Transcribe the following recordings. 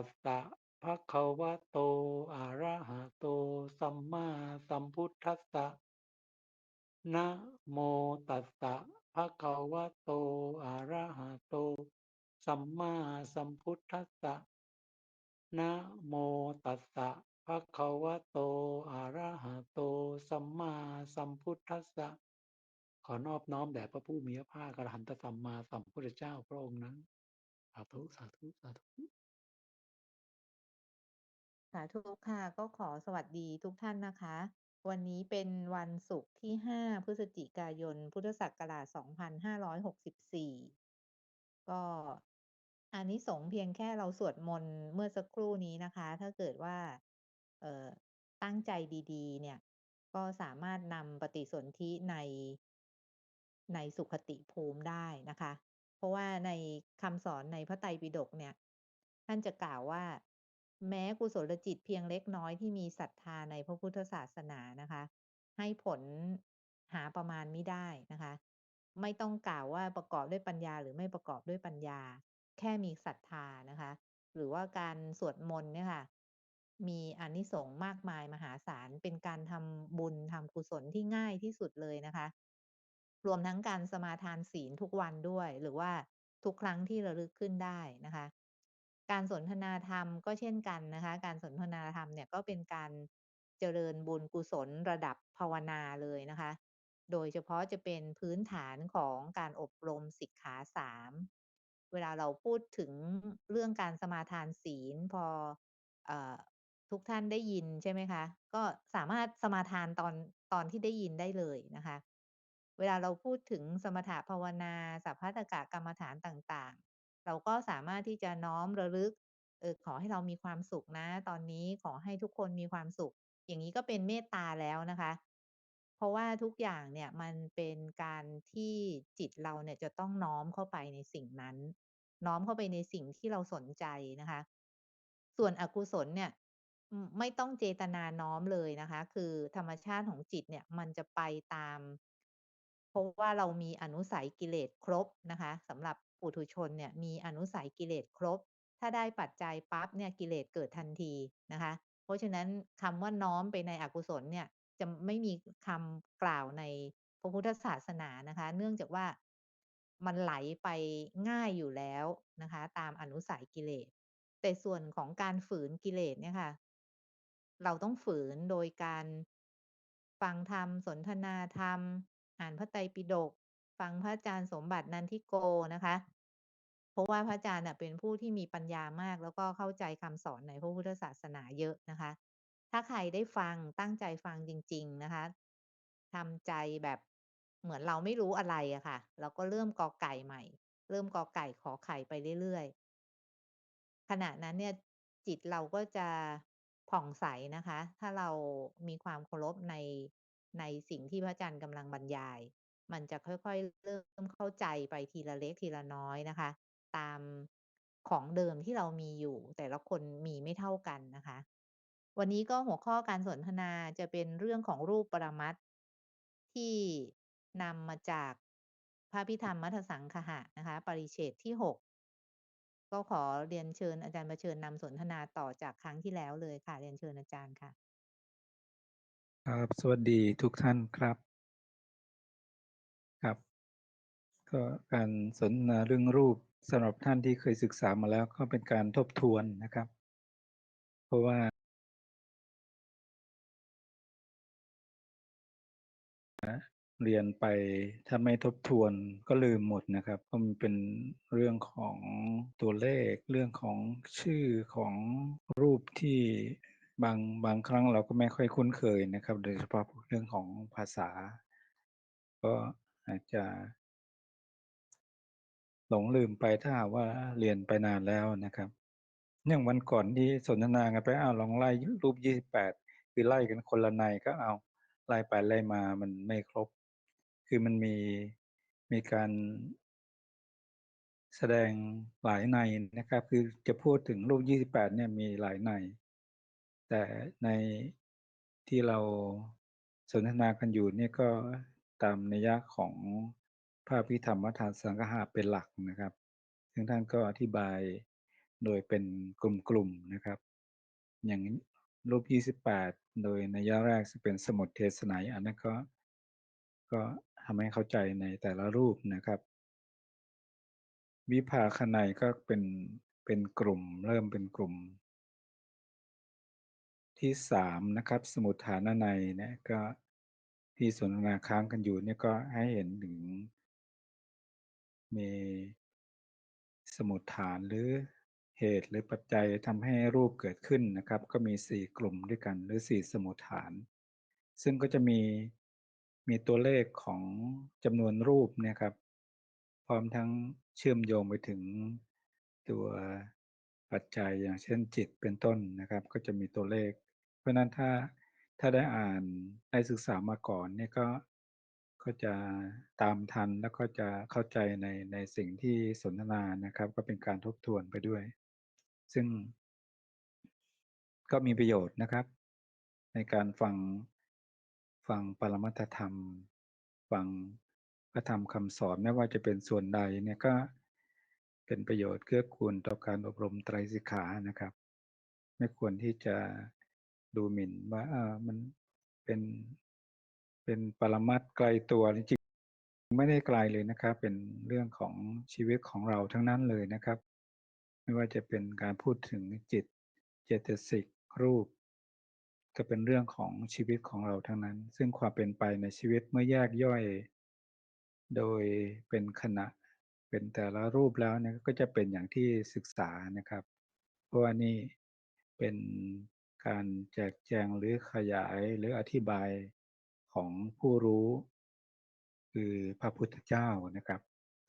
ตัสสะภะคะวะโต อะระหะโต สัมมาสัมพุทธัสสะ นะโมตัสสะภะคะวะโต อะระหะโต สัมมาสัมพุทธัสสะ นะโมตัสสะภะคะวะโต อะระหะโต สัมมาสัมพุทธัสสะ ขอนอบน้อมแด่พระผู้มีพระภาคอรหันตสัมมาสัมพุทธเจ้าพระองค์นั้น สาธุ สาธุ สาธุ สาธุค่ะ ก็ขอสวัสดีทุกท่านนะคะ วันนี้เป็นวันศุกร์ที่ 5 พฤศจิกายน พุทธศักราช 2564 ก็อานิสงส์เพียงแค่เราสวดมนต์เมื่อสักครู่นี้นะคะ ถ้าเกิดว่าเอ่อตั้งใจดีๆ เนี่ย ก็สามารถนำปฏิสนธิในในสุคติภูมิได้นะคะ เพราะว่าในคำสอนในพระไตรปิฎกเนี่ย ท่านจะกล่าวว่า แม้กุศลจิตเพียงเล็กน้อยที่มีศรัทธาในพระพุทธศาสนานะคะ ให้ผลหาประมาณไมิได้นะคะ ไม่ต้องกล่าวว่าประกอบด้วยปัญญา หรือไม่ประกอบด้วยปัญญา แค่มีศรัทธานะคะ หรือว่าการสวดมนต์เนี่ยค่ะ มีอนิสงส์มากมายมหาศาลเป็นการทำบุญทำกุศลที่ง่ายที่สุดเลยนะคะ รวมทั้งการสมาทานศีลทุกวันด้วย หรือว่าทุกครั้งที่ระลึกขึ้นได้นะคะ การสนทนาธรรมก็เช่นกันนะคะ การสนทนาธรรมเนี่ยก็เป็นการเจริญบุญกุศลระดับภาวนาเลยนะคะ โดยเฉพาะจะเป็นพื้นฐานของการอบรมสิกขาสามเวลาเราพูดถึงเรื่องการสมาทานศีลพออทุกท่านได้ยินใช่ไหมคะ ก็สามารถสมาทานตอนตอนที่ได้ยินได้เลยนะคะ เวลาเราพูดถึงสมถภาวนาสัพพะตกะกรรมฐานต่าง เราก็สามารถที่จะน้อมระลึก เออ ขอให้เรามีความสุขนะ ตอนนี้ขอให้ทุกคนมีความสุข อย่างนี้ก็เป็นเมตตาแล้วนะคะ เพราะว่าทุกอย่างเนี่ยมันเป็นการที่จิตเราเนี่ยจะต้องน้อมเข้าไปในสิ่งนั้น น้อมเข้าไปในสิ่งที่เราสนใจนะคะ ส่วนอกุศลเนี่ย อืม ไม่ต้องเจตนาน้อมเลยนะคะ คือธรรมชาติของจิตเนี่ยมันจะไปตาม เพราะว่าเรามีอนุสัยกิเลสครบนะคะ สำหรับ ปุถุชนเนี่ยมีอนุสัยกิเลสครบ ถ้าได้ปัจจัยปั๊บเนี่ยกิเลสเกิดทันทีนะคะ เพราะฉะนั้นคำว่าน้อมไปในอกุศลเนี่ยจะไม่มีคำกล่าวในพระพุทธศาสนานะคะ เนื่องจากว่ามันไหลไปง่ายอยู่แล้วนะคะ ตามอนุสัยกิเลส แต่ส่วนของการฝืนกิเลสเนี่ยค่ะ เราต้องฝืนโดยการฟังธรรมสนทนาธรรม อ่านพระไตรปิฎก ฟังพระอาจารย์สมบัตินันทิโกนะคะ เพราะว่าพระอาจารย์เป็นผู้ที่มีปัญญามาก แล้วก็เข้าใจคำสอนในพระพุทธศาสนาเยอะนะคะ ถ้าใครได้ฟังตั้งใจฟังจริง ๆนะคะทำใจแบบเหมือนเราไม่รู้อะไรอะค่ะ เราก็เริ่มกอไก่ใหม่ เริ่มกอไก่ขอไข่ไปเรื่อยๆขณะนั้นเนี่ยจิตเราก็จะผ่องใสนะคะ ถ้าเรามีความเคารพในในสิ่งที่พระอาจารย์กำลังบรรยาย มันจะค่อย ๆ เริ่มเข้าใจไปทีละเล็กทีละน้อยนะคะ ตามของเดิมที่เรามีอยู่ แต่ละคนมีไม่เท่ากันนะคะ วันนี้ก็หัวข้อการสนทนาจะเป็นเรื่องของรูปปรมัตถ์ที่นำมาจากพระอภิธรรมมัทสังคหะนะคะ ปริเฉดที่6ก็ขอเรียนเชิญอาจารย์ประเชิญนำสนทนาต่อจากครั้งที่แล้วเลยค่ะ เรียนเชิญอาจารย์ค่ะ ครับ สวัสดีทุกท่านครับ ครับ ก็การสนทนาเรื่องรูปสำหรับท่านที่เคยศึกษามาแล้วก็เป็นการทบทวนนะครับ เพราะว่าเรียนไปถ้าไม่ทบทวนก็ลืมหมดนะครับเพราะมันเป็นเรื่องของตัวเลข เรื่องของชื่อของรูปที่บางบางครั้งเราก็ไม่ค่อยคุ้นเคยนะครับ โดยเฉพาะเรื่องของภาษา ก็ อาจจะหลงลืมไปถ้าว่าเรียนไปนานแล้วนะครับอย่างวันก่อนที่สนทนากันไปอ้าวลองไล่รูป28คือไล่กันคนละนัยก็เอาไล่ไปไล่มามันไม่ครบ คือมันมีมีการแสดงหลายในนะครับ คือจะพูดถึงรูป28เนี่ยมีหลายใน แต่ในที่เราสนทนากันอยู่เนี่ยก็ ตามนัยยะของพระอภิธรรมมัทธสังคหะเป็นหลักนะครับ ซึ่งท่านก็อธิบายโดยเป็นกลุ่มๆนะครับ อย่างรูป 28 โดยในย่อแรกจะเป็นสมุดเทศนัยอันนั้นก็ก็ทำให้เข้าใจในแต่ละรูปนะครับ วิภาคนัยก็เป็นเป็นกลุ่มเริ่มเป็นกลุ่ม ที่สามนะครับ สมุทฐานในยเนี่ยก็ ที่สนทนาค้างกันอยู่เนี่ยก็ให้เห็นถึง มีสมุทฐานหรือเหตุหรือปัจจัยทำให้รูปเกิดขึ้นนะครับ ก็มีสี่กลุ่มด้วยกันหรือสี่สมุทฐาน ซึ่งก็จะมีมีตัวเลขของจำนวนรูปเนี่ยครับ พร้อมทั้งเชื่อมโยงไปถึงตัวปัจจัยอย่างเช่นจิตเป็นต้นนะครับ ก็จะมีตัวเลข เพราะฉะนั้นถ้า ถ้าได้อ่านได้ศึกษามาก่อนเนี่ยก็ ก็จะตามทันแล้วก็จะเข้าใจในในสิ่งที่สนทนานะครับ ก็เป็นการทบทวนไปด้วย ซึ่ง ก็มีประโยชน์นะครับ ในการฟังฟังปรมัตธรรม ฟังพระธรรมคำสอนไม่ว่าจะเป็นส่วนใดเนี่ยก็เป็นประโยชน์เกื้อกูลต่อการอบรมไตรสิกขานะครับ ไม่ควรที่จะ ดูหมิ่นว่าเออมันเป็นเป็นปรมัตไกลตัวจริงไม่ได้ไกลเลยนะครับ เป็นเรื่องของชีวิตของเราทั้งนั้นเลยนะครับ ไม่ว่าจะเป็นการพูดถึงจิตเจตสิกรูป ก็เป็นเรื่องของชีวิตของเราทั้งนั้น ซึ่งความเป็นไปในชีวิตเมื่อแยกย่อย โดยเป็นขณะเป็นแต่ละรูปแล้วเนี่ยก็จะเป็นอย่างที่ศึกษานะครับ เพราะว่านี่เป็น การแจกแจงหรือขยายหรืออธิบายของผู้รู้ คือพระพุทธเจ้านะครับ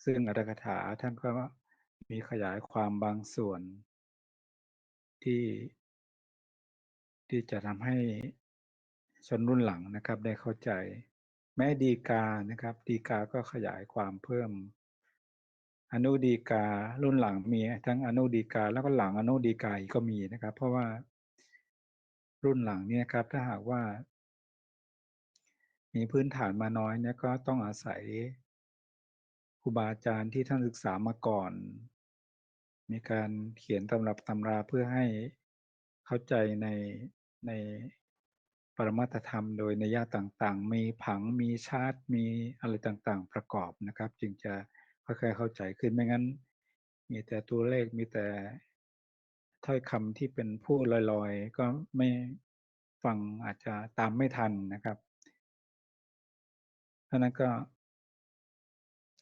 ซึ่งอัตถกถาท่านก็มีขยายความบางส่วน ที่ ที่จะทำให้ชนรุ่นหลังนะครับได้เข้าใจ แม้ดีกานะครับ ดีกาก็ขยายความเพิ่ม อนุดีการุ่นหลังมีทั้งอนุดีกาแล้วก็หลังอนุดีกาอีกก็มีนะครับ เพราะว่า รุ่นหลังเนี่ยครับถ้าหากว่า มีพื้นฐานมาน้อยเนี่ยก็ต้องอาศัยครูบาอาจารย์ที่ท่านศึกษามาก่อน มีการเขียนตำรับตำราเพื่อให้เข้าใจในในปรมัตธรรมโดยในยะต่างๆ มีผังมีชาร์ตมีอะไรต่างๆ ประกอบนะครับ จึงจะค่อยๆเข้าใจขึ้นไม่งั้น มีแต่ตัวเลขมีแต่ ถ้อยคำที่เป็นพูดลอยๆ ก็ไม่ฟังอาจจะตามไม่ทันนะครับเพราะนั้นก็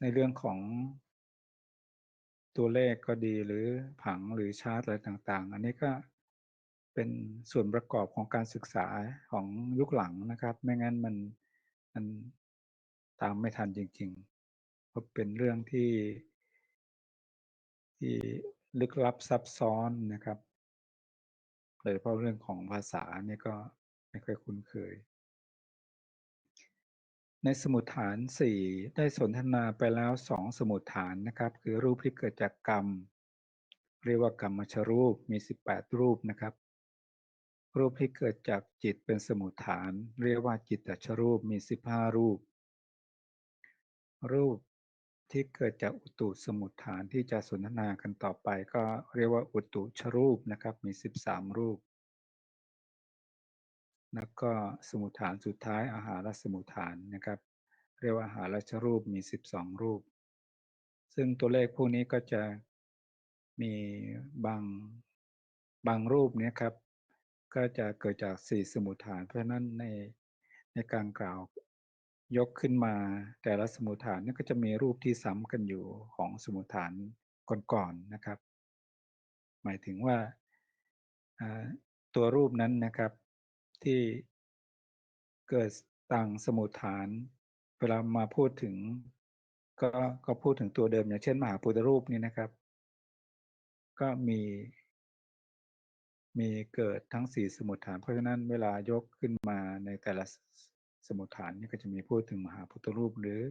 ในเรื่องของตัวเลขก็ดีหรือผังหรือชาร์ตอะไรต่าง ๆ อันนี้ก็เป็นส่วนประกอบของการศึกษาของยุคหลังนะครับ ไม่งั้นมันมันตามไม่ทันจริงๆ เพราะเป็นเรื่องที่ที่ ลึกลับซับซ้อนนะครับโดยเฉพาะเรื่องของภาษาเนี่ยก็ไม่ค่อยคุ้นเคย ในสมุดฐาน 4 ได้สนทนาไปแล้ว 2 สมุดฐานนะครับ คือรูปที่เกิดจากกรรม เรียกว่ากรรมชรูปมี 18 รูปนะครับ รูปที่เกิดจากจิตเป็นสมุดฐาน เรียกว่าจิตตชรูปมี 15 รูป รูป ที่เกิดจากอุตุสมุดฐานที่จะสนทนากันต่อไป ก็เรียกว่าอุตุชรูปนะครับ มี 13 รูป แล้วก็สมุดฐานสุดท้ายอาหารสมุดฐานนะครับ เรียกว่าอาหารชรูปมี 12 รูป ซึ่งตัวเลขพวกนี้ก็จะมีบางบางรูปเนี้ยครับ ก็จะเกิดจาก4สมุดฐาน เพราะฉะนั้นในในการกล่าว ยกขึ้นมาแต่ละสมุดฐานนี่ก็จะมีรูปที่ซ้ำกันอยู่ของสมุดฐานก่อนๆนะครับ หมายถึงว่าตัวรูปนั้นนะครับที่เกิดต่างสมุดฐาน เวลามาพูดถึง ก็ก็พูดถึงตัวเดิมอย่างเช่นมหาพุทธรูปนี่นะครับ ก็มี มีเกิดทั้งสี่สมุดฐาน เพราะฉะนั้นเวลายกขึ้นมาในแต่ละส สมุดฐานนี่ก็จะมีพูดถึงมหาพุทธรูปหรือ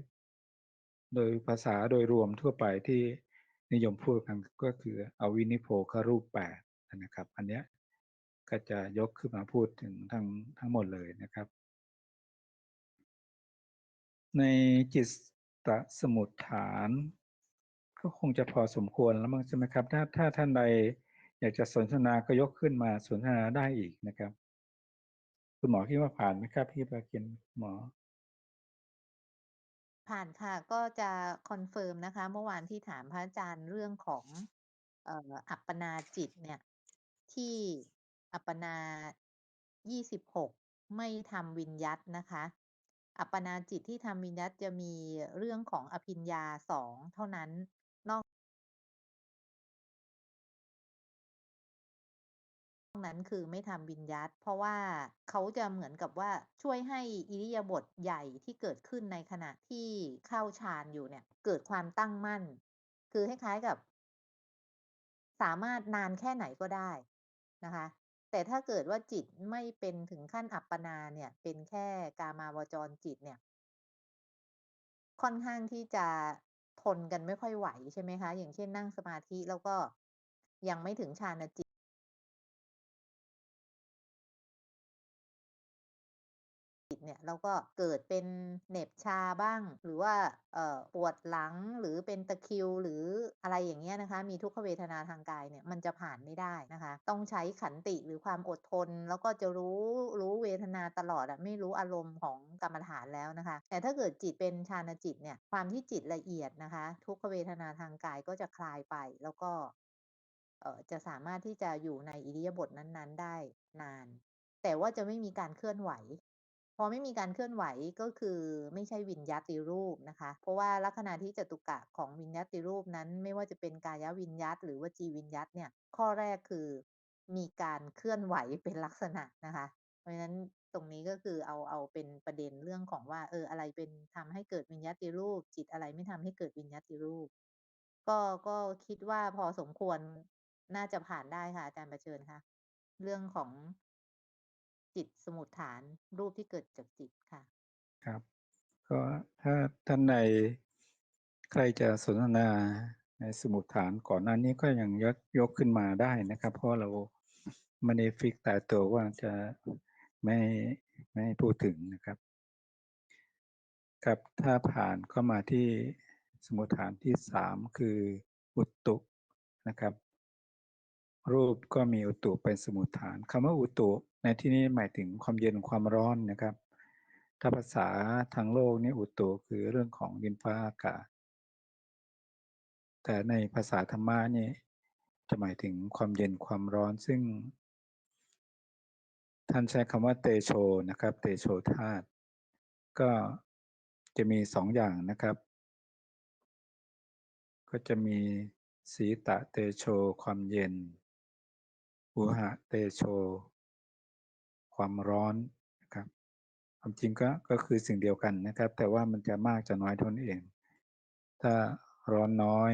โดยภาษาโดยรวมทั่วไปที่นิยมพูดกันก็คืออวินิโพครูปแปดนะครับ อันเนี้ยก็จะยกขึ้นมาพูดถึงทั้งทั้งหมดเลยนะครับ ในจิตตสมุดฐาน ก็คงจะพอสมควรแล้วมั้งใช่ไหมครับ ถ้าถ้าท่านใดอยากจะสนทนาก็ยกขึ้นมาสนทนาได้อีกนะครับ คุณหมอคิดว่าผ่านไหมครับ พี่ประกินหมอ ผ่านค่ะ ก็จะคอนเฟิร์มนะคะ เมื่อวานที่ถามพระอาจารย์เรื่องของ เอ่อ อัปปนาจิตเนี่ย ที่อัปปนา 26 ไม่ทำวิญญัตนะคะ อัปปนาจิตที่ทำวิญญัตจะมีเรื่องของอภิญญา 2 เท่านั้น นั้นคือไม่ทำวิญญัตเพราะว่าเขาจะเหมือนกับว่าช่วยให้อิริยาบถใหญ่ที่เกิดขึ้นในขณะที่เข้าฌานอยู่เนี่ย เกิดความตั้งมั่น คือคล้ายๆกับ สามารถนานแค่ไหนก็ได้นะคะ แต่ถ้าเกิดว่าจิตไม่เป็นถึงขั้นอัปปนาเนี่ย เป็นแค่กามาวจรจิตเนี่ย ค่อนข้างที่จะทนกันไม่ค่อยไหวใช่ไหมคะ อย่างเช่นนั่งสมาธิแล้วก็ยังไม่ถึงฌานจิต จิตเนี่ยแล้วก็เกิดเป็นเหน็บชาบ้าง หรือว่าปวดหลังหรือเป็นตะคิวหรืออะไรอย่างเงี้ยนะคะ มีทุกขเวทนาทางกายเนี่ยมันจะผ่านไม่ได้นะคะ ต้องใช้ขันติหรือความอดทน แล้วก็จะรู้รู้เวทนาตลอดอะไม่รู้อารมณ์ของกรรมฐานแล้วนะคะ แต่ถ้าเกิดจิตเป็นฌานจิตเนี่ยความที่จิตละเอียดนะคะ ทุกขเวทนาทางกายก็จะคลายไปแล้วก็จะสามารถที่จะอยู่ในอิริยาบถนั้น ๆ ได้นาน แต่ว่าจะไม่มีการเคลื่อนไหว พอไม่มีการเคลื่อนไหวก็คือไม่ใช่วิญญัติรูปนะคะ เพราะว่าลักขณาที่จตุกะของวิญญัติรูปนั้น ไม่ว่าจะเป็นกายวิญญัตหรือวจีวิญญัตเนี่ย ข้อแรกคือมีการเคลื่อนไหวเป็นลักษณะนะคะ เพราะฉะนั้นตรงนี้ก็คือเอาเอาเป็นประเด็นเรื่องของว่า เอออะไรเป็นทำให้เกิดวิญญัติรูป จิตอะไรไม่ทำให้เกิดวิญญัติรูป ก็ก็คิดว่าพอสมควรน่าจะผ่านได้ค่ะอาจารย์ประเชิญคะเรื่องของ จิตสมุฏฐานรูปที่เกิดจากจิตค่ะ ครับก็ถ้าท่านใดใครจะสนทนาในสมุฏฐานก่อนหน้านี้ก็ยังยกยกขึ้นมาได้นะครับ เพราะเราไม่ได้ฟิกซ์ตายตัวว่าจะไม่ไม่พูดถึงนะครับ ครับถ้าผ่านก็มาที่สมุฏฐานที่3คืออุตตุนะครับ รูปก็มีอุตตุเป็นสมุฏฐานคำว่าอุตตุ ในที่นี้หมายถึงความเย็นความร้อนนะครับ ถ้าภาษาทางโลกนี่อุตุคือเรื่องของดินฟ้าอากาศ แต่ในภาษาธรรมะนี่จะหมายถึงความเย็นความร้อนซึ่ง ท่านใช้คำว่าเตโชนะครับ เตโชธาตุก็จะมี2อย่างนะครับ ก็จะมีสีตะเตโชความเย็นอุหะเตโช ความร้อนนะครับความจริงก็ก็คือสิ่งเดียวกันนะครับ แต่ว่ามันจะมากจะน้อยเท่านั้นเอง ถ้าร้อนน้อย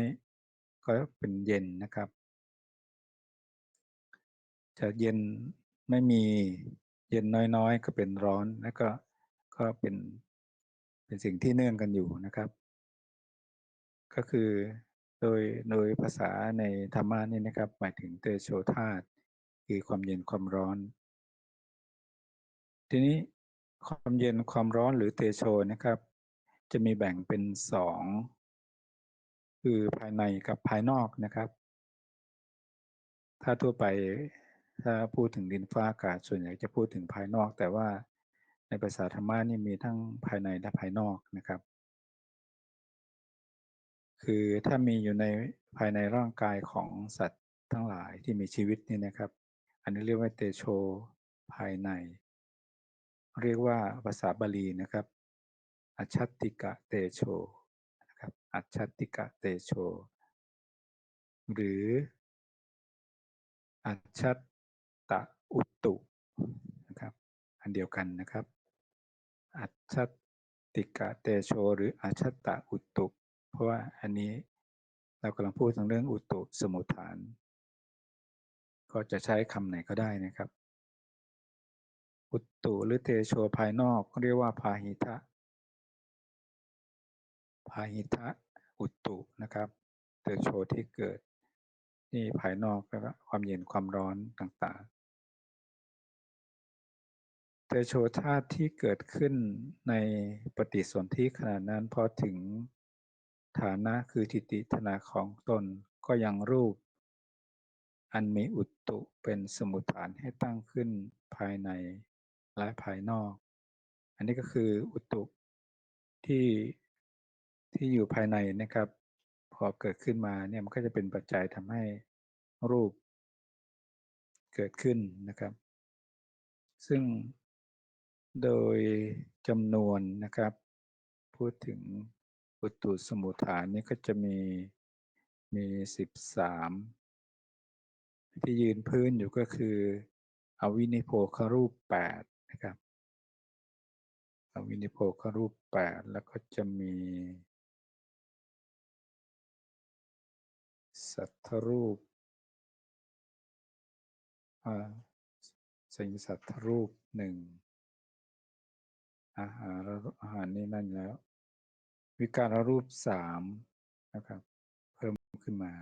ก็เป็นเย็นนะครับ จะเย็นไม่มีเย็นน้อยๆ ก็เป็นร้อนแล้วก็ก็เป็นเป็นสิ่งที่เนื่องกันอยู่นะครับ ก็คือโดยโดยภาษาในธรรมะนี่นะครับ หมายถึงเตโชธาตคือความเย็นความร้อน ทีนี้ความเย็นความร้อนหรือเตโชนะครับ จะมีแบ่งเป็น2คือภายในกับภายนอกนะครับ ถ้าทั่วไปถ้าพูดถึงดินฟ้าอากาศส่วนใหญ่จะพูดถึงภายนอก แต่ว่าในภาษาธรรมะนี่มีทั้งภายในและภายนอกนะครับ คือถ้ามีอยู่ในภายในร่างกายของสัตว์ทั้งหลายที่มีชีวิตนี่นะครับ อันนี้เรียกว่าเตโชภายใน เรียกว่าภาษาบาลีนะครับอัจฉติกะเตโชนะครับอัจฉติกะเตโช หรืออัจฉัตตอุตตุนะครับอันเดียวกันนะครับอัจฉติกะเตโช หรืออัจฉัตตอุตตุ เพราะว่าอันนี้เรากำลังพูดถึงเรื่องอุตตุสมุฏฐาน ก็จะใช้คำไหนก็ได้นะครับ อุตตุหรือเตโชภายนอก เรียกว่าพาหิทะพาหิทะอุตตุนะครับเตโชที่เกิดนี่ภายนอกแล้วก็ความเย็นความร้อนต่างๆ เตโชธาตุที่เกิดขึ้นในปฏิสนธิขณะนั้นพอถึงฐานะคือทิฏฐิธนาของตนก็ยังรูป อันมีอุตตุเป็นสมุทฐานให้ตั้งขึ้นภายใน และภายนอก อันนี้ก็คืออุตุที่ที่อยู่ภายในนะครับ พอเกิดขึ้นมาเนี่ยมันก็จะเป็นปัจจัยทำให้รูปเกิดขึ้นนะครับ ซึ่งโดยจำนวนนะครับ พูดถึงอุตุสมุทฐานนี่ก็จะมีมีสิบสามที่ยืนพื้นอยู่ก็คือ อวินิโพครูปแปด นะครับวินิโพครูปแปดแล้วก็จะมีสัทธรูปสิ่งสัทธรูปหนึ่งอาหารอาหารนี่นั่นแล้ว วิการรูปสามนะครับ เพิ่มขึ้นมา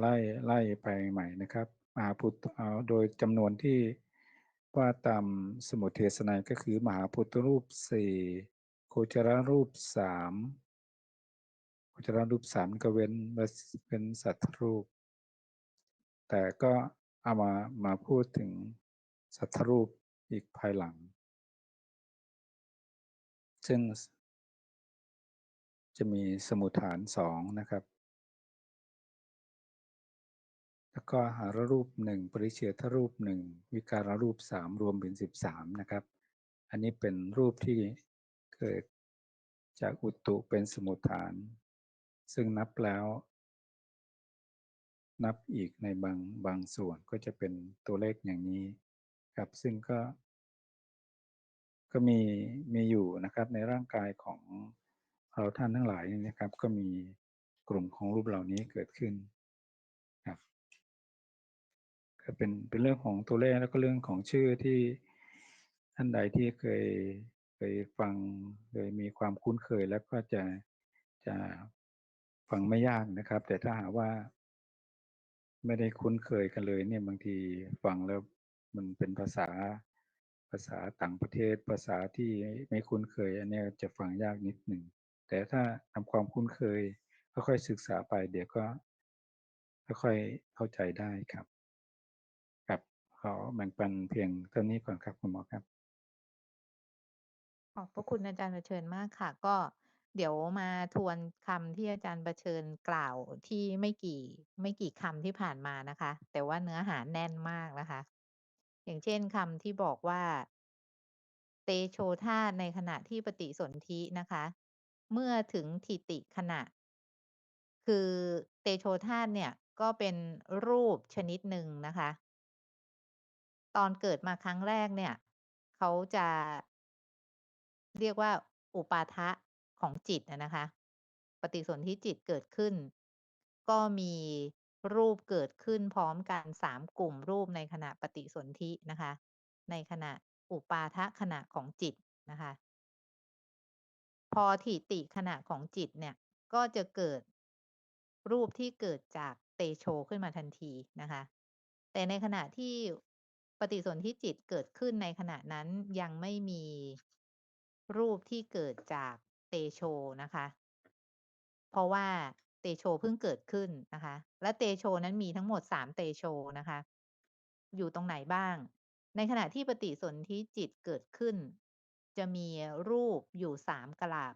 ไล่ไล่ไปใหม่นะครับมาพุทธโดยจำนวนที่ ว่าตามสมุทเทศนัยก็คือมหาพุทธรูปสี่โคจรรูปสามโคจรรูปสามก็เว้นเป็นสัตว์รูป แต่ก็เอามามาพูดถึงสัตว์รูปอีกภายหลัง ซึ่งจะมีสมุทฐานสองนะครับ แล้วก็หารรูปหนึ่งปริเฉทรูปหนึ่งวิการรูปสามรวมเป็นสิบสามนะครับ อันนี้เป็นรูปที่เกิดจากอุตุเป็นสมุทฐาน ซึ่งนับแล้ว นับอีกในบางบางส่วนก็จะเป็นตัวเลขอย่างนี้ครับ ซึ่งก็ ก็มีมีอยู่นะครับในร่างกายของเราท่านทั้งหลายนะครับ ก็มีกลุ่มของรูปเหล่านี้เกิดขึ้น ก็เป็นเป็นเรื่องของตัวเลขแล้วก็เรื่องของชื่อที่ท่านใดที่เคยเคยฟังเคยมีความคุ้นเคยแล้วก็จะจะฟังไม่ยากนะครับ แต่ถ้าหาว่า ไม่ได้คุ้นเคยกันเลย เนี่ยบางทีฟังแล้วมันเป็นภาษาภาษาต่างประเทศ ภาษาที่ไม่คุ้นเคย อันนี้จะฟังยากนิดหนึ่งแต่ถ้าทำความคุ้นเคยค่อยๆศึกษาไป เดี๋ยวก็ค่อยๆเข้าใจได้ครับ อแบ่งปันเพียงเท่านี้ก่อนครับคุณหมอครับ ขอบพระคุณอาจารย์ประเชิญมากค่ะ ก็เดี๋ยวมาทวนคำที่อาจารย์ประเชิญกล่าวที่ไม่กี่ไม่กี่คำที่ผ่านมานะคะ แต่ว่าเนื้อหาแน่นมากนะคะ อย่างเช่นคำที่บอกว่า เตโชธาตุในขณะที่ปฏิสนธินะคะ เมื่อถึงทิติขณะ คือเตโชธาตุเนี่ยก็เป็นรูปชนิดหนึ่งนะคะ ตอนเกิดมาครั้งแรกเนี่ย เขาจะ เรียกว่า อุปาทะของจิตอะนะคะ ปฏิสนธิจิตเกิดขึ้น ก็มีรูปเกิดขึ้นพร้อมกันสามกลุ่มรูปในขณะปฏิสนธินะคะ ในขณะอุปาทะขณะของจิตนะคะ พอถิติขณะของจิตเนี่ย ก็จะเกิด รูปที่เกิดจากเตโชขึ้นมาทันทีนะคะ แต่ในขณะที่ ปฏิสนธิจิตเกิดขึ้นในขณะนั้นยังไม่มีรูปที่เกิดจากเตโชนะคะ เพราะว่าเตโชเพิ่งเกิดขึ้นนะคะ และเตโชนั้นมีทั้งหมดสามเตโชนะคะ อยู่ตรงไหนบ้าง ในขณะที่ปฏิสนธิจิตเกิดขึ้น จะมีรูปอยู่สามกลาบ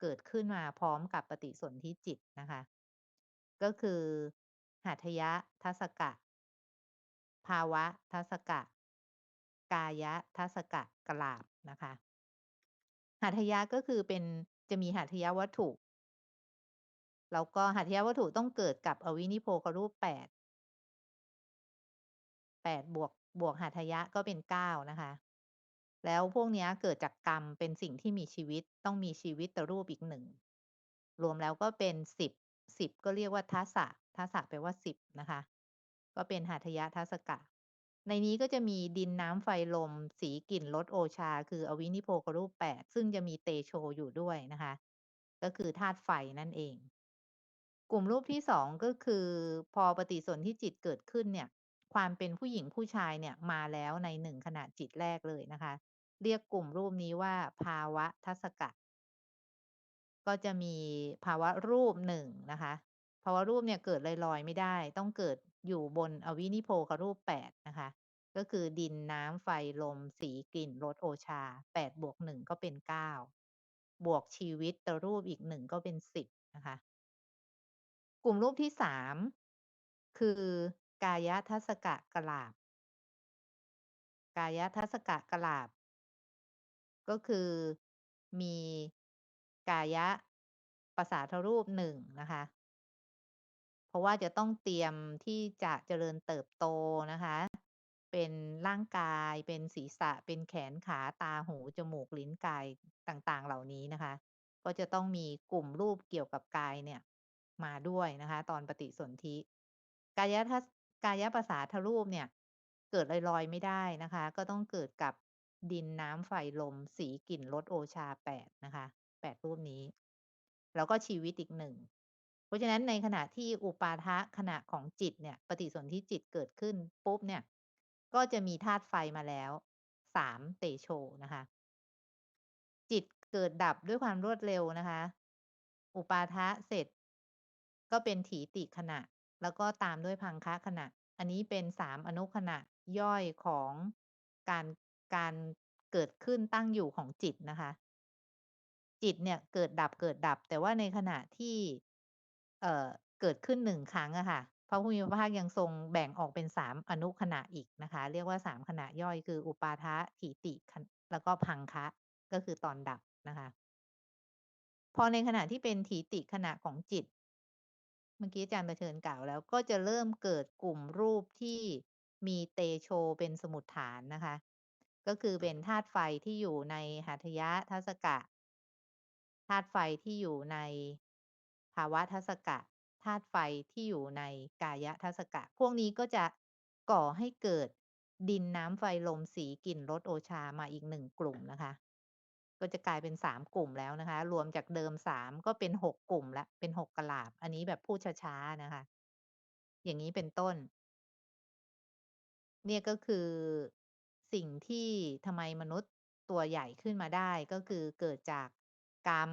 เกิดขึ้นมาพร้อมกับปฏิสนธิจิตนะคะ ก็คือหัตถยะทัศกะ ภาวะทัศกะ กายะทัศกะกลาบนะคะหัตถยะก็คือเป็นจะมีหัตถยวัตถุแล้วก็หัตถยวัตถุต้องเกิดกับอวินิโพครูปแปดแปดบวกบวกหัตถยะก็เป็นเก้านะคะ แล้วพวกนี้เกิดจากกรรมเป็นสิ่งที่มีชีวิตต้องมีชีวิตแต่รูปอีกหนึ่งรวมแล้วก็เป็นสิบสิบก็เรียกว่าทัศะทัศะแปลว่าสิบนะคะ ก็เป็นหัตถยะทัศกะ ในนี้ก็จะมีดินน้ำไฟลม สีกลิ่นรสโอชา คืออวินิโพครูปแปดซึ่งจะมีเตโชอยู่ด้วยนะคะ ก็คือธาตุไฟนั่นเอง กลุ่มรูปที่สองก็คือ พอปฏิสนธิจิตเกิดขึ้นเนี่ย ความเป็นผู้หญิงผู้ชายเนี่ยมาแล้วในหนึ่งขณะจิตแรกเลยนะคะ เรียกกลุ่มรูปนี้ว่าภาวะทัศกะก็จะมีภาวะรูปหนึ่งนะคะ ภาวะรูปเนี่ยเกิดลอยๆไม่ได้ ต้องเกิด อยู่บนอวินิโพครูปแปดนะคะ ก็คือดินน้ำไฟลม สีกลิ่นรสโอชาแปดบวกหนึ่งก็เป็นเก้าบวกชีวิตตรูปอีกหนึ่งก็เป็นสิบนะคะ กลุ่มรูปที่สามคือกายทัศกะกลาบ กายทัศกะกลาบ ก็คือมีกายะประสาทรูปหนึ่งนะคะ เพราะว่าจะต้องเตรียมที่จะเจริญเติบโตนะคะ เป็นร่างกายเป็นศีรษะ เป็นแขนขาตาหูจมูกลิ้นกายต่างๆ เหล่านี้นะคะ ก็จะต้องมีกลุ่มรูปเกี่ยวกับกายเนี่ย มาด้วยนะคะ ตอนปฏิสนธิ กายทัศกายประสาทรูปเนี่ย เกิดลอยๆไม่ได้นะคะ ก็ต้องเกิดกับดินน้ำไฟลม สีกลิ่นรสโอชาแปดนะคะแปดรูปนี้ แล้วก็ชีวิตอีกหนึ่ง ราะฉะนั้นในขณะที่อุปาทะขณะของจิตเนี่ย ปฏิสนธิจิตเกิดขึ้นปุ๊บเนี่ย ก็จะมีธาตุไฟมาแล้วสามเตโชนะคะ จิตเกิดดับด้วยความรวดเร็วนะคะ อุปาทะเสร็จ ก็เป็นถีติขณะ แล้วก็ตามด้วยพังคะขณะ อันนี้เป็นสามอนุขณะย่อยของการการเกิดขึ้นตั้งอยู่ของจิตนะคะ จิตเนี่ยเกิดดับเกิดดับ แต่ว่าในขณะที่ เอ่อ เกิดขึ้นหนึ่งครั้งอะค่ะพระผู้มีพระภาคยังทรงแบ่งออกเป็นสามอนุขณะอีกนะคะ เรียกว่าสามขณะย่อย คือ อุปาทะ ถีติแล้วก็พังคะ ก็คือตอนดับนะคะ พอในขณะที่เป็นถีติขณะของจิต เมื่อกี้อาจารย์ประเชิญกล่าวแล้ว ก็จะเริ่มเกิดกลุ่มรูปที่มีเตโชเป็นสมุฏฐานนะคะ ก็คือเป็นธาตุไฟที่อยู่ในหัตถยทัศกะ ธาตุไฟที่อยู่ใน ภาวะทัศกะธาตุไฟที่อยู่ในกายทัศกะ พวกนี้ก็จะก่อให้เกิดดินน้ำไฟลมสีกลิ่นรสโอชามาอีกหนึ่งกลุ่มนะคะ ก็จะกลายเป็นสามกลุ่มแล้วนะคะ รวมจากเดิมสามก็เป็นหกกลุ่มล้วเป็นหกกลาบ อันนี้แบบพูดช้าๆนะคะ อย่างนี้เป็นต้น เนี่ยก็คือสิ่งที่ทำไมมนุษย์ตัวใหญ่ขึ้นมาได้ก็คือเกิดจากกรรม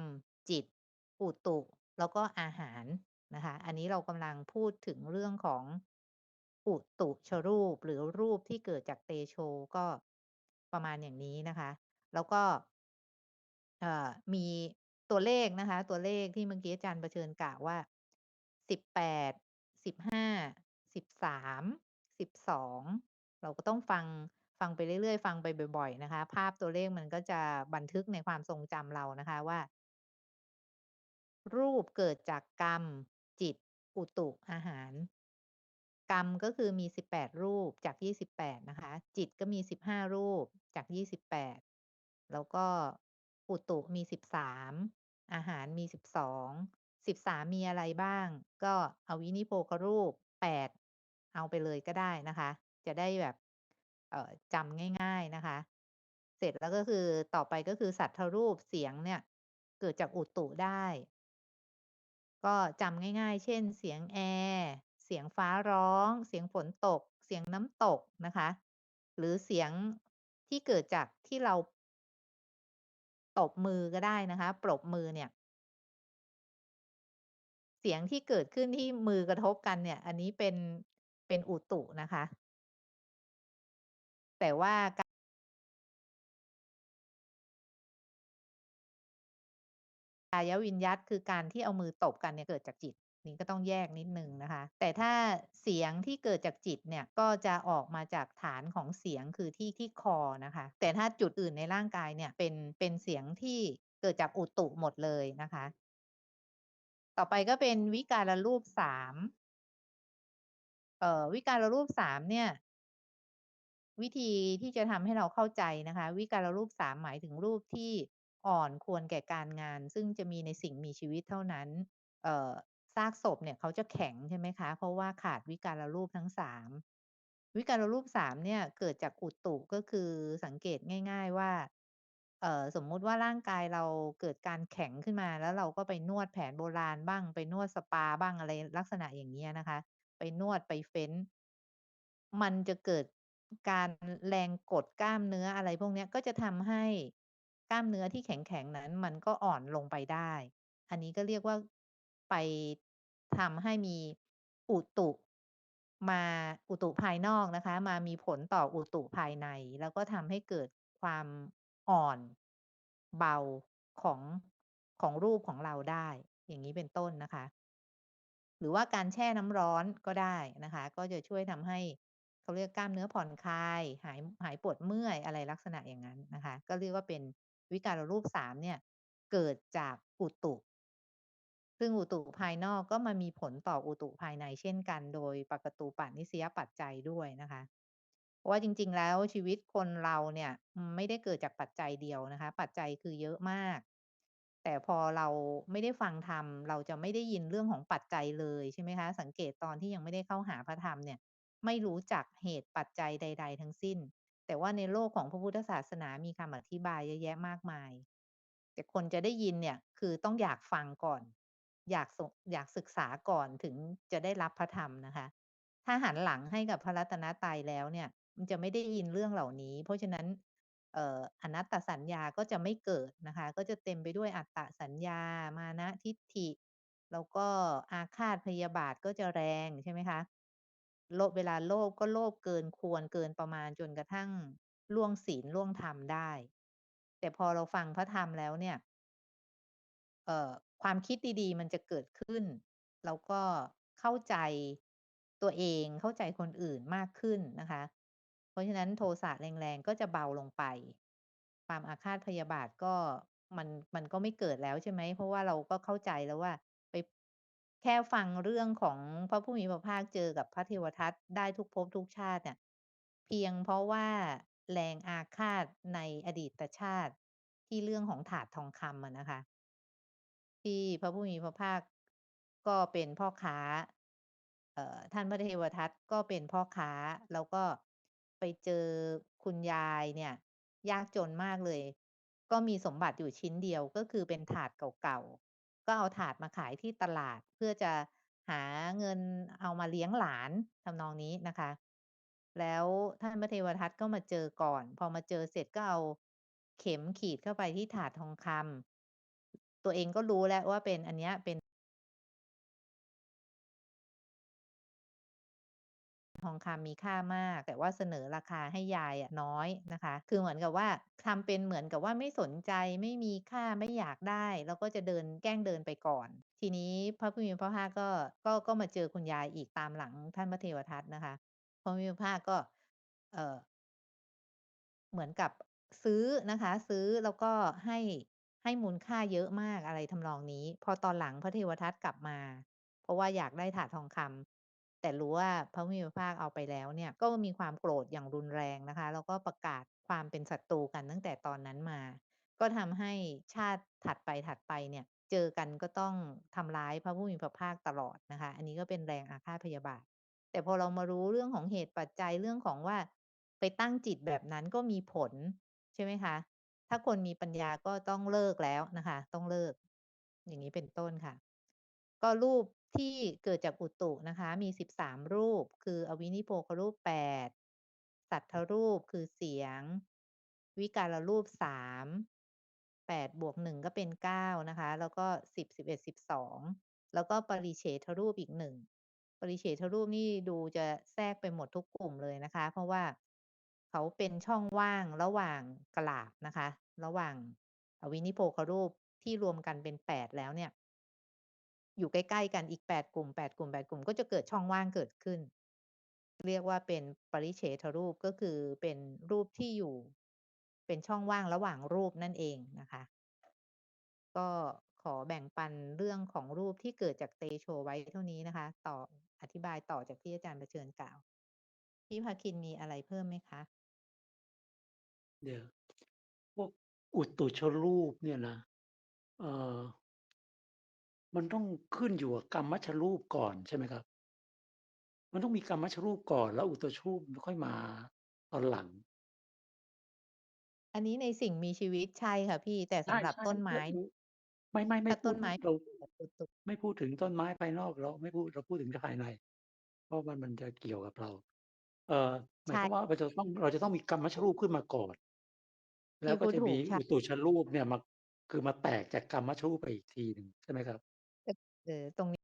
จิตอุตุ แล้วก็อาหารนะคะ อันนี้เรากำลังพูดถึงเรื่องของอุตุชรูปหรือรูปที่เกิดจากเตโชก็ประมาณอย่างนี้นะคะ แล้วก็มีตัวเลขนะคะ ตัวเลขที่เมื่อกี้อาจารย์ประเชิญกล่าวว่าสิบแปดสิบห้าสิบสามสิบสองเราก็ต้องฟังฟังไปเรื่อยๆ ฟังไปบ่อย ๆ นะคะ ภาพตัวเลขมันก็จะบันทึกในความทรงจำเรานะคะว่า รูปเกิดจากกรรม จิต อุตุ อาหาร กรรมก็คือมี 18 รูปจาก 28 นะคะ จิตก็มี 15 รูปจาก 28 แล้วก็อุตุมี 13 อาหารมี 12 13 มีอะไรบ้าง ก็เอาวินิโพครูป 8 เอาไปเลยก็ได้นะคะ จะได้แบบ เอ่อจำง่ายๆนะคะ เสร็จแล้วก็คือต่อไปก็คือสัทธรูปเสียงเนี่ย เกิดจากอุตุได้ ก็จำง่าย ๆ เช่น เสียงแอร์ เสียงฟ้าร้อง เสียงฝนตก เสียงน้ำตกนะคะ หรือเสียงที่เกิดจากที่เรา ตบมือก็ได้นะคะ ปรบมือเนี่ย เสียงที่เกิดขึ้นที่มือกระทบกันเนี่ย อันนี้เป็น เป็นอุตุนะคะ แต่ว่า ก กายวิญญัตคือการที่เอามือตบกันเนี่ยเกิดจากจิตนี้ก็ต้องแยกนิดนึงนะคะ แต่ถ้าเสียงที่เกิดจากจิตเนี่ยก็จะออกมาจากฐานของเสียงคือที่ที่คอนะคะ แต่ถ้าจุดอื่นในร่างกายเนี่ยเป็นเป็นเสียงที่เกิดจากอุตุหมดเลยนะคะ ต่อไปก็เป็นวิการรูป3เอ่อวิการรูป3เนี่ย วิธีที่จะทำให้เราเข้าใจนะคะ วิการรูป3หมายถึงรูปที่ อ่อนควรแก่การงาน ซึ่งจะมีในสิ่งมีชีวิตเท่านั้น เอ่อ ซากศพเนี่ยเขาจะแข็ง ใช่ไหมคะ เพราะว่าขาดวิการรูปทั้ง 3 วิการรูป 3 เนี่ยเกิดจากอุตุ ก็คือสังเกตง่าย ๆ ว่า เอ่อ สมมุติว่าร่างกายเราเกิดการแข็งขึ้นมา แล้วเราก็ไปนวดแผนโบราณบ้าง ไปนวดสปาบ้าง อะไรลักษณะอย่างเงี้ยนะคะ ไปนวด ไปเฟ้น มันจะเกิดการแรงกดกล้ามเนื้อ อะไรพวกเนี้ย ก็จะทำให้ กล้ามเนื้อที่แข็ง ๆ นั้นมันก็อ่อนลงไปได้ อันนี้ก็เรียกว่า ไปทำให้มีอุตุ มา อุตุภายนอกนะคะ มามีผลต่ออุตุภายใน แล้วก็ทำให้เกิดความอ่อนเบาของ ของรูปของเราได้ อย่างนี้เป็นต้นนะคะ หรือว่าการแช่น้ำร้อนก็ได้นะคะ ก็จะช่วยทำให้ เขาเรียกกล้ามเนื้อผ่อนคลาย หาย หายปวดเมื่อย อะไรลักษณะอย่างนั้นนะคะ ก็เรียกว่าเป็น วิการรูปสามเนี่ย เกิดจากอุตุ ซึ่งอุตุภายนอกก็มามีผลต่ออุตุภายในเช่นกัน โดยปกตูปนิสยปัจจัยด้วยนะคะเพราะว่าจริง ๆ แล้วชีวิตคนเราเนี่ยไม่ได้เกิดจากปัจจัยเดียวนะคะ ปัจจัยคือเยอะมาก แต่พอเราไม่ได้ฟังธรรมเราจะไม่ได้ยินเรื่องของปัจจัยเลยใช่ไหมคะ สังเกตตอนที่ยังไม่ได้เข้าหาพระธรรมเนี่ย ไม่รู้จักเหตุปัจจัยใด ๆ ทั้งสิ้น แต่ว่าในโลกของพระพุทธศาสนามีคำอธิบายเยอะแยะมากมาย แต่คนจะได้ยินเนี่ยคือต้องอยากฟังก่อน อยากอยากศึกษาก่อนถึงจะได้รับพระธรรมนะคะ ถ้าหันหลังให้กับพระรัตนตรัยแล้วเนี่ย มันจะไม่ได้ยินเรื่องเหล่านี้ เพราะฉะนั้นเอ่ออนัตตสัญญาก็จะไม่เกิดนะคะ ก็จะเต็มไปด้วยอัตตสัญญามานะทิฏฐิ แล้วก็อาฆาตพยาบาทก็จะแรงใช่ไหมคะ โลภเวลาโลภก็โลภเกินควรเกินประมาณจนกระทั่งล่วงศีลล่วงธรรมได้ แต่พอเราฟังพระธรรมแล้วเนี่ย เอ่อความคิดดีๆ มันจะเกิดขึ้น แล้วก็เข้าใจตัวเองเข้าใจคนอื่นมากขึ้นนะคะ เพราะฉะนั้นโทสะแรงๆก็จะเบาลงไป ความอาฆาตพยาบาทก็มันมันก็ไม่เกิดแล้วใช่ไหม เพราะว่าเราก็เข้าใจแล้วว่า แค่ฟังเรื่องของพระผู้มีพระภาคเจอกับพระเทวทัตได้ทุกภพทุกชาติเนี่ย เพียงเพราะว่าแรงอาฆาตในอดีตชาติที่เรื่องของถาดทองคำอะนะคะ ที่พระผู้มีพระภาคก็เป็นพ่อค้า เอ่อ ท่านพระเทวทัตก็เป็นพ่อค้า แล้วก็ไปเจอคุณยายเนี่ย ยากจนมากเลย ก็มีสมบัติอยู่ชิ้นเดียว ก็คือเป็นถาดเก่า ๆ ก็เอาถาดมาขายที่ตลาด เพื่อจะหาเงินเอามาเลี้ยงหลาน ทำนองนี้นะคะ แล้วท่านพระเทวทัตก็มาเจอก่อน พอมาเจอเสร็จก็เอาเข็มขีดเข้าไปที่ถาดทองคำ ตัวเองก็รู้แล้วว่าเป็น อันเนี้ยเป็น ทองคำมีค่ามาก แต่ว่าเสนอราคาให้ยายอะน้อยนะคะ คือเหมือนกับว่าทำเป็นเหมือนกับว่าไม่สนใจไม่มีค่าไม่อยากได้ แล้วก็จะเดินแกล้งเดินไปก่อน ทีนี้พระผู้มีพระภาคก็ก็ก็มาเจอคุณยายอีกตามหลังท่านพระเทวทัตนะคะ พระผู้มีพระภาคก็ เออเหมือนกับซื้อนะคะ ซื้อแล้วก็ให้ให้มูลค่าเยอะมากอะไรทำนองนี้ พอตอนหลังพระเทวทัตกลับมา เพราะว่าอยากได้ถาดทองคำ แต่รู้ว่าพระผู้มีพระภาคเอาไปแล้วเนี่ยก็มีความโกรธอย่างรุนแรงนะคะ แล้วก็ประกาศความเป็นศัตรูกันตั้งแต่ตอนนั้นมา ก็ทำให้ชาติถัดไปๆเนี่ย เจอกันก็ต้องทำร้ายพระผู้มีพระภาคตลอดนะคะ อันนี้ก็เป็นแรงอาฆาตพยาบาท แต่พอเรามารู้เรื่องของเหตุปัจจัยเรื่องของว่า ไปตั้งจิตแบบนั้นก็มีผลใช่ไหมคะ ถ้าคนมีปัญญาก็ต้องเลิกแล้วนะคะ ต้องเลิก อย่างนี้เป็นต้นค่ะ ก็รูป ที่เกิดจากอุตุนะคะ มี 13 รูป คืออวินิโพครูป 8 สัทธรูปคือเสียง วิการรูป 3 8บวก1ก็เป็น 9 นะคะ แล้วก็ 10 11 12 แล้วก็ปริเฉทรูปอีก1ปริเฉทรูปนี่ดูจะแทรกไปหมดทุกกลุ่มเลยนะคะ เพราะว่าเขาเป็นช่องว่างระหว่างกลาบนะคะ ระหว่างอวินิโพครูปที่รวมกันเป็น 8 แล้วเนี่ย อยู่ใกล้ๆกันอีก 8 กลุ่ม 8 กลุ่ม 8 กลุ่ม ก็จะเกิดช่องว่างเกิดขึ้น เรียกว่าเป็นปริเฉทรูปก็คือเป็นรูปที่อยู่ เป็นช่องว่างระหว่างรูปนั่นเองนะคะ ก็ขอแบ่งปันเรื่องของรูปที่เกิดจากเตโชไว้เท่านี้นะคะ ต่ออธิบายต่อจากที่อาจารย์ประเชิญกล่าว พี่ภาคินมีอะไรเพิ่มไหมคะ?เดี๋ยวพวกอุตุชรูปเนี่ยนะเอ่อ มันต้องขึ้นอยู่กับกัมมัชรูปก่อนใช่ไหมครับ?มันต้องมีกัมมัชรูปก่อน แล้วอุตุชรูปค่อยมาตอนหลัง อันนี้ในสิ่งมีชีวิต ใช่ค่ะพี่ แต่ใชสำหรับ่ต้นไๆม้แล้วรู้ไม่ๆไมถ้่าพูต้ดนไม้เราอุตุไม่พูดถึงต้นไม้ภายนอก เราไม่พูด เราพูดถึงภายใน เพราะมันมันจะเกี่ยวกับเรา เอ่อ หมาใชยความว่า เราจะต้อง เราจะต้องมีกัมมัชรูปขึ้นมาก่อนพแล้วี่ก็จะมีพูดถูกใช่อุตุชรูปเนี่ยมา คือมาแตกจากกัมมัชรูปไปอีกทีหนึ่ง ใช่ไหมครับ? ก็เอ่อตรง